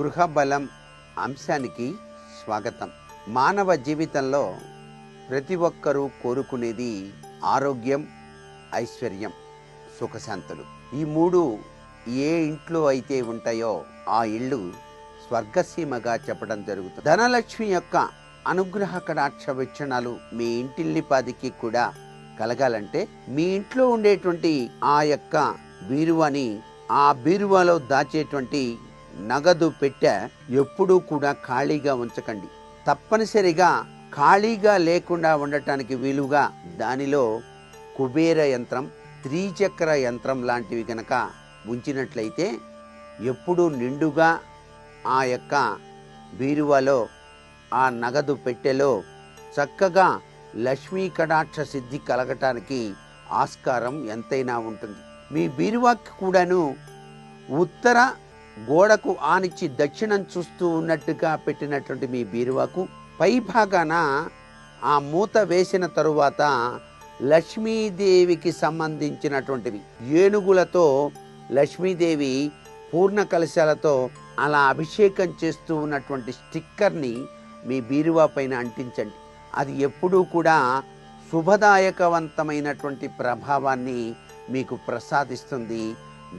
గృహబలం అంశానికి స్వాగతం. మానవ జీవితంలో ప్రతి ఒక్కరూ కోరుకునేది ఆరోగ్యం ఐశ్వర్యం సుఖశాంతులు. ఈ మూడు ఏ ఇంట్లో అయితే ఉంటాయో ఆ ఇల్లు స్వర్గసీమగా చెప్పడం జరుగుతుంది. ధనలక్ష్మి యొక్క అనుగ్రహ కటాక్ష వీక్షణాలు మీ ఇంటిల్లిపాదికి కూడా కలగాలంటే మీ ఇంట్లో ఉండేటువంటి ఆ యొక్క బీరువాని ఆ బీరువాలో దాచేటువంటి నగదు పెట్టె ఎప్పుడూ కూడా ఖాళీగా ఉంచకండి. తప్పనిసరిగా ఖాళీగా లేకుండా ఉండటానికి వీలుగా దానిలో కుబేర యంత్రం త్రిచక్ర యంత్రం లాంటివి గనక ఉంచినట్లయితే ఎప్పుడూ నిండుగా ఆ యొక్క బీరువాలో ఆ నగదు పెట్టెలో చక్కగా లక్ష్మీ కటాక్ష సిద్ధి కలగటానికి ఆస్కారం ఎంతైనా ఉంటుంది. మీ బీరువాకి కూడాను ఉత్తర గోడకు ఆనిచ్చి దక్షిణం చూస్తూ ఉన్నట్టుగా పెట్టినటువంటి మీ బీరువాకు పైభాగాన ఆ మూత వేసిన తరువాత లక్ష్మీదేవికి సంబంధించినటువంటివి ఏనుగులతో లక్ష్మీదేవి పూర్ణ కలశాలతో అలా అభిషేకం చేస్తూ ఉన్నటువంటి స్టిక్కర్ని మీ బీరువా పైన అంటించండి. అది ఎప్పుడూ కూడా శుభదాయకవంతమైనటువంటి ప్రభావాన్ని మీకు ప్రసాదిస్తుంది.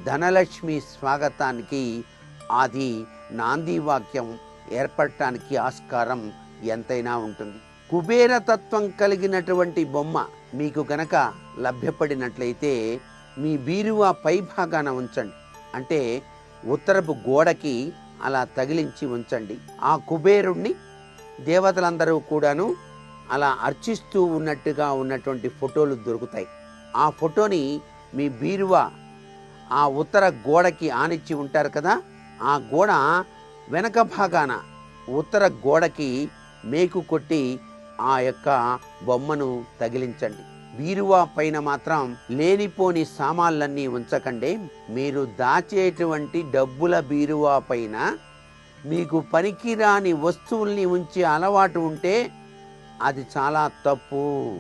ధనలక్ష్మి స్వాగతానికి అది నాంది వాక్యం ఏర్పడటానికి ఆస్కారం ఎంతైనా ఉంటుంది. కుబేర తత్వం కలిగినటువంటి బొమ్మ మీకు గనక లభ్యపడినట్లయితే మీ బీరువా పై భాగాన ఉంచండి. అంటే ఉత్తరపు గోడకి అలా తగిలించి ఉంచండి. ఆ కుబేరుణ్ణి దేవతలందరూ కూడాను అలా అర్చిస్తూ ఉన్నట్టుగా ఉన్నటువంటి ఫోటోలు దొరుకుతాయి. ఆ ఫోటోని మీ బీరువా ఆ ఉత్తర గోడకి ఆనిచ్చి ఉంటారు కదా? ఆ గోడ వెనక భాగాన ఉత్తర గోడకి మేకు కొట్టి ఆ యొక్క బొమ్మను తగిలించండి. బీరువా పైన మాత్రం లేనిపోని సామాన్లన్నీ ఉంచకండి. మీరు దాచేటువంటి డబ్బుల బీరువా పైన మీకు పనికిరాని వస్తువుల్ని ఉంచే అలవాటు ఉంటే అది చాలా తప్పు.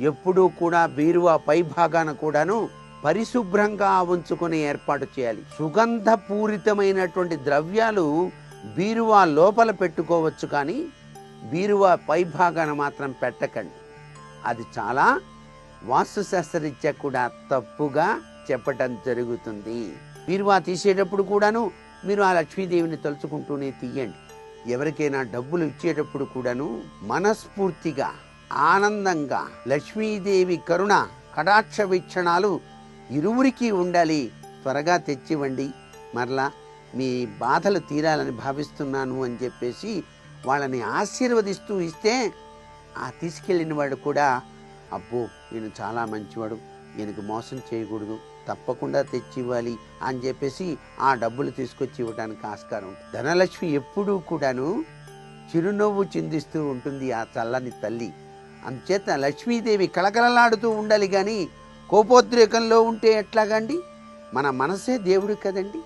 ఎప్పుడూ కూడా బీరువా పై భాగాన కూడాను పరిశుభ్రంగా ఉంచుకునే ఏర్పాటు చేయాలి. సుగంధపూరితమైనటువంటి ద్రవ్యాలు బీరువా లోపల పెట్టుకోవచ్చు కానీ బీరువా పైభాగాన మాత్రం పెట్టకండి. అది చాలా వాస్తుశాస్త్రరీత్యా కూడా తప్పుగా చెప్పటం జరుగుతుంది. బీరువా తీసేటప్పుడు కూడాను మీరు ఆ లక్ష్మీదేవిని తలుచుకుంటూనే తీయండి. ఎవరికైనా డబ్బులు ఇచ్చేటప్పుడు కూడాను మనస్ఫూర్తిగా ఆనందంగా లక్ష్మీదేవి కరుణ కటాక్ష వీక్షణాలు ఇరువురికి ఉండాలి. త్వరగా తెచ్చివ్వండి. మరలా మీ బాధలు తీరాలని భావిస్తున్నాను అని చెప్పేసి వాళ్ళని ఆశీర్వదిస్తూ ఇస్తే ఆ తీసుకెళ్ళిన వాడు కూడా అబ్బో! నేను చాలా మంచివాడు. ఈయనకు మోసం చేయకూడదు. తప్పకుండా తెచ్చి ఇవ్వాలి అని చెప్పేసి ఆ డబ్బులు తీసుకొచ్చి ఇవ్వడానికి ఆస్కారం. ధనలక్ష్మి ఎప్పుడూ కూడాను చిరునవ్వు చిందిస్తూ ఉంటుంది ఆ చల్లని తల్లి. అందుచేత లక్ష్మీదేవి కళకళలాడుతూ ఉండాలి కానీ కోపోద్రేకంలో ఉంటే ఎట్లాగండి? మన మనసే దేవుడు కదండి.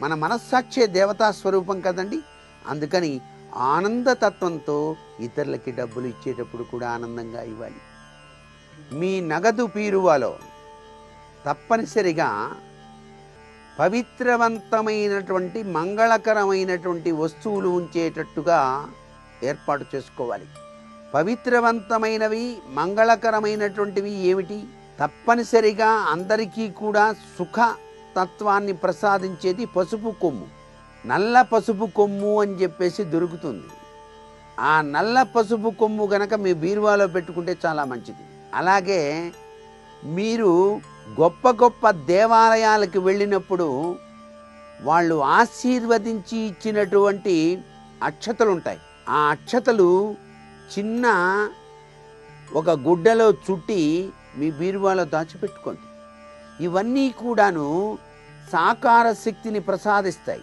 మన మనస్సాక్షే దేవతా స్వరూపం కదండి. అందుకని ఆనందతత్వంతో ఇతరులకి డబ్బులు ఇచ్చేటప్పుడు కూడా ఆనందంగా ఇవ్వాలి. మీ నగదు పీరువాలో తప్పనిసరిగా పవిత్రవంతమైనటువంటి మంగళకరమైనటువంటి వస్తువులు ఉంచేటట్టుగా ఏర్పాటు చేసుకోవాలి. పవిత్రవంతమైనవి మంగళకరమైనటువంటివి ఏమిటి? తప్పనిసరిగా అందరికీ కూడా సుఖ తత్వాన్ని ప్రసాదించేది పసుపు కొమ్ము. నల్ల పసుపు కొమ్ము అని చెప్పేసి దొరుకుతుంది. ఆ నల్ల పసుపు కొమ్ము గనక మీ బీరువాలో పెట్టుకుంటే చాలా మంచిది. అలాగే మీరు గొప్ప గొప్ప దేవాలయాలకు వెళ్ళినప్పుడు వాళ్ళు ఆశీర్వదించి ఇచ్చినటువంటి అక్షతలు ఉంటాయి ఆ అక్షతలు చిన్న ఒక గుడ్డలో చుట్టి మీ బీరువాలో దాచిపెట్టుకోండి. ఇవన్నీ కూడాను సాకార శక్తిని ప్రసాదిస్తాయి.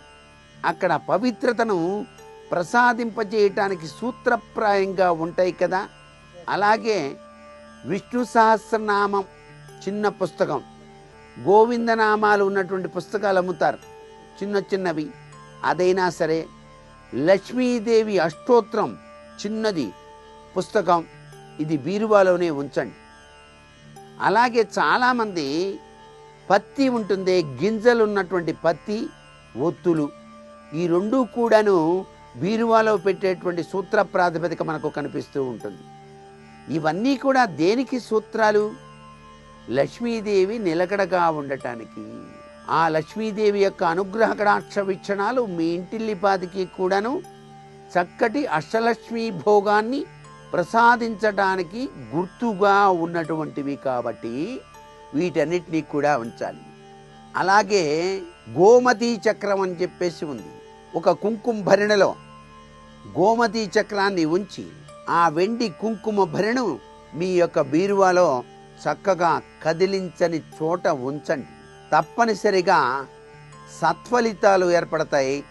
అక్కడ పవిత్రతను ప్రసాదింపజేయటానికి సూత్రప్రాయంగా ఉంటాయి కదా. అలాగే విష్ణు సహస్రనామం చిన్న పుస్తకం. గోవిందనామాలు ఉన్నటువంటి పుస్తకాలు అమ్ముతారు. చిన్న చిన్నవి. అదైనా సరే లక్ష్మీదేవి అష్టోత్రం చిన్నది పుస్తకం. ఇది బీరువాలోనే ఉంచండి. అలాగే చాలామంది పత్తి ఉంటుంది గింజలు ఉన్నటువంటి పత్తి ఒత్తులు. ఈ రెండు కూడాను బీరువాలో పెట్టేటువంటి సూత్ర ప్రాతిపదిక మనకు కనిపిస్తూ ఉంటుంది. ఇవన్నీ కూడా దేనికి సూత్రాలు? లక్ష్మీదేవి నిలకడగా ఉండటానికి. ఆ లక్ష్మీదేవి యొక్క అనుగ్రహ కటాక్ష వీక్షణాలు మీ ఇంటిల్లిపాదికి కూడాను చక్కటి అష్టలక్ష్మీ భోగాన్ని ప్రసాదించడానికి గుర్తుగా ఉన్నటువంటివి కాబట్టి వీటన్నిటినీ కూడా ఉంచాలి. అలాగే గోమతి చక్రం అని చెప్పేసి ఉంది. ఒక కుంకుమ భరిణలో గోమతి చక్రాన్ని ఉంచి ఆ వెండి కుంకుమ భరిణం మీ యొక్క బీరువాలో చక్కగా కదిలించని చోట ఉంచండి. తప్పనిసరిగా సత్ఫలితాలు ఏర్పడతాయి.